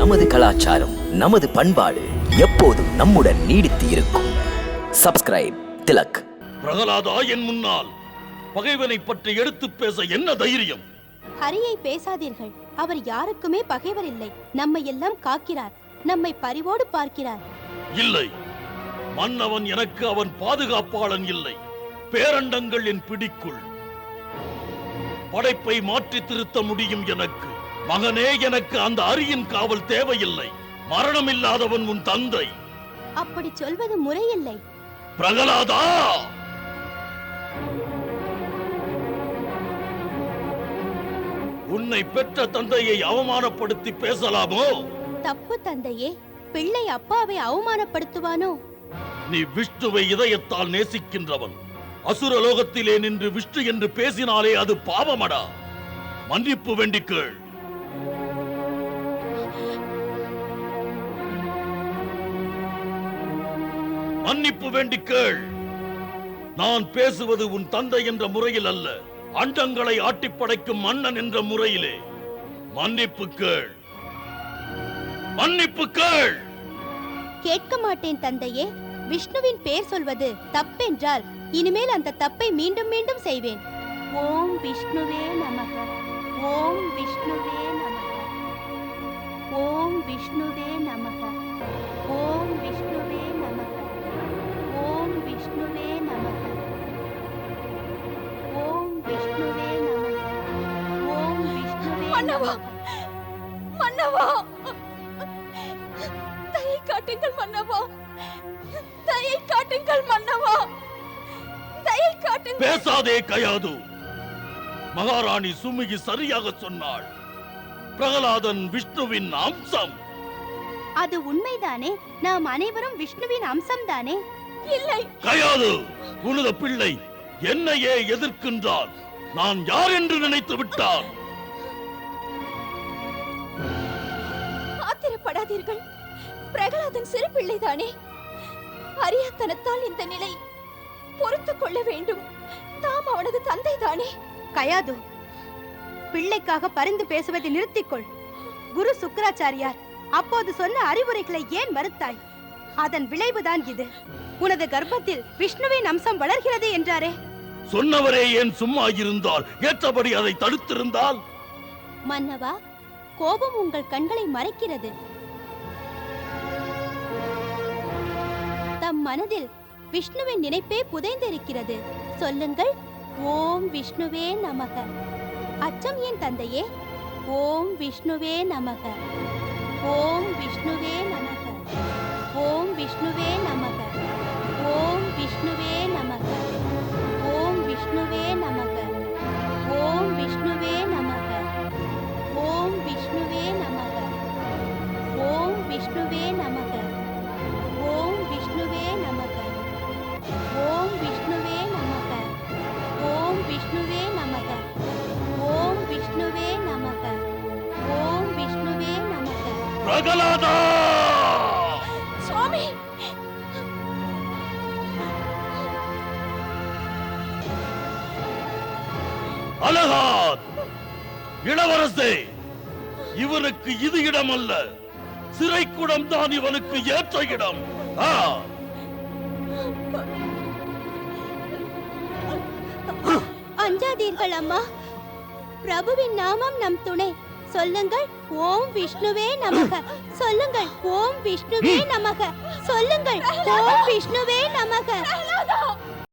நமது கலாச்சாரம் நமது பண்பாடு எப்போதும் நம்முடன் நீடித்து இருக்கும். சப்ஸ்கிரைப் திலக். பிரகலாதா என் முன்னால் பகைவனை பற்றி எடுத்துப் பேச என்ன தைரியம்? ஹரியை பேசாதீர்கள். அவர் யாருக்குமே பகைவர் இல்லை. நம்மை எல்லாம் காக்கிறார். நம்மை பரிவோடு பார்க்கிறார். இல்லை. மன்னவன் எனக்கு அவன் பாதுகாப்பாளன் இல்லை. பேரண்டங்கள் என் பிடிக்குள். படைப்பை மாற்றி திருத்த முடியும் எனக்கு. மகனே எனக்கு அந்த அரியின் காவல் தேவையில்லை. மரணம் இல்லாதவன் உன் தந்தை. அப்படி சொல்வது முறையில்லை. பிரகலாதா! உன்னை பெற்ற தந்தையை அவமானப்படுத்தி பேசலாமோ? தப்பு தந்தையே பிள்ளை அப்பாவை அவமானப்படுத்துவானோ? நீ விஷ்ணுவை இதயத்தால் நேசிக்கின்றவன். அசுரலோகத்திலே நின்று விஷ்ணு என்று பேசினாலே அது பாவமடா. மன்னிப்பு வேண்டிக் மன்னிப்பு வேண்டிக் கேள் நான் பேசுவது உன் தந்தை என்ற முறையில் அல்ல அண்டங்களை ஆட்டிப் படைக்கும் மன்னன் என்ற முறையிலே. மன்னிப்பு கேள். மன்னிப்பு கேள். கேட்க மாட்டேன் தந்தையே. விஷ்ணுவின் பேர் சொல்வது தப்பென்றால் இனிமேல் அந்த தப்பை மீண்டும் மீண்டும் செய்வேன். ஓம் விஷ்ணுவே நமக. ஓம் விஷ்ணுவே நமக. ஓம் விஷ்ணுவே நமக. ஓம் மன்னவா! மன்னவா. தயை காட்டுங்கள் மன்னவா. தயை காட்டுங்கள் மன்னவா. தயை காட்டுங்கள். பேசாதே கயாது. மகாராணி சுமிகி சரியாக சொன்னாள். பிரகலாதன் விஷ்ணுவின் அம்சம். அது உண்மைதானே? நாம் அனைவரும் விஷ்ணுவின் அம்சம்தானே? இல்லை. கயாது. உனது பிள்ளை என்னையே எதிர்க்கின்றான். நான் யார் என்று நினைத்து விட்டான்? ஆத்திரப்படாதீர்கள். பிரகலாதன் சிறு பிள்ளைதானே. அரியாத்தனத்தால் இந்த நிலை பொறுத்துக் கொள்ள வேண்டும். தாம் அவனது தந்தைதானே. கயாது பிள்ளைக்காக பரிந்து பேசுவதை நிறுத்திக்கொள். குரு சுக்கராச்சாரியார் அப்போது சொன்ன அறிவுரைகளை ஏன் மறுத்தாய்? அதன் விளைவுதான் இது. உனது கர்ப்பத்தில் விஷ்ணுவின் அம்சம் வளர்கிறது என்றாரே. சொன்னவரே ஏன் சும்மா இருந்தால்? ஏற்றபடி அதை தடுத்திருந்தால்? மன்னவா கோபம் உங்கள் கண்களை மறைக்கிறது. தம் மனதில் விஷ்ணுவின் நினைப்பே புதைந்திருக்கிறது. சொல்லுங்கள் ஓம் விஷ்ணுவே நமக. அச்சம் ஏன் தந்தையே? ஓம் விஷ்ணுவே நமக. ஓம் விஷ்ணுவே நமக. ஓம் விஷ்ணுவே நமக. பிரகலாதா சுவாமி! அலகாத் இளவரசே இவனுக்கு இது இடம் அல்ல சிறைக்குடம் தான் இவனுக்கு ஏற்ற இடம். அஞ்சாதீர்கள் அம்மா. பிரபுவின் நாமம் நம் துணை. சொல்லுங்கள். ஓம் விஷ்ணுவே நமக. சொல்லுங்கள். ஓம் விஷ்ணுவே நமக. சொல்லுங்கள். ஓம் விஷ்ணுவே நமக.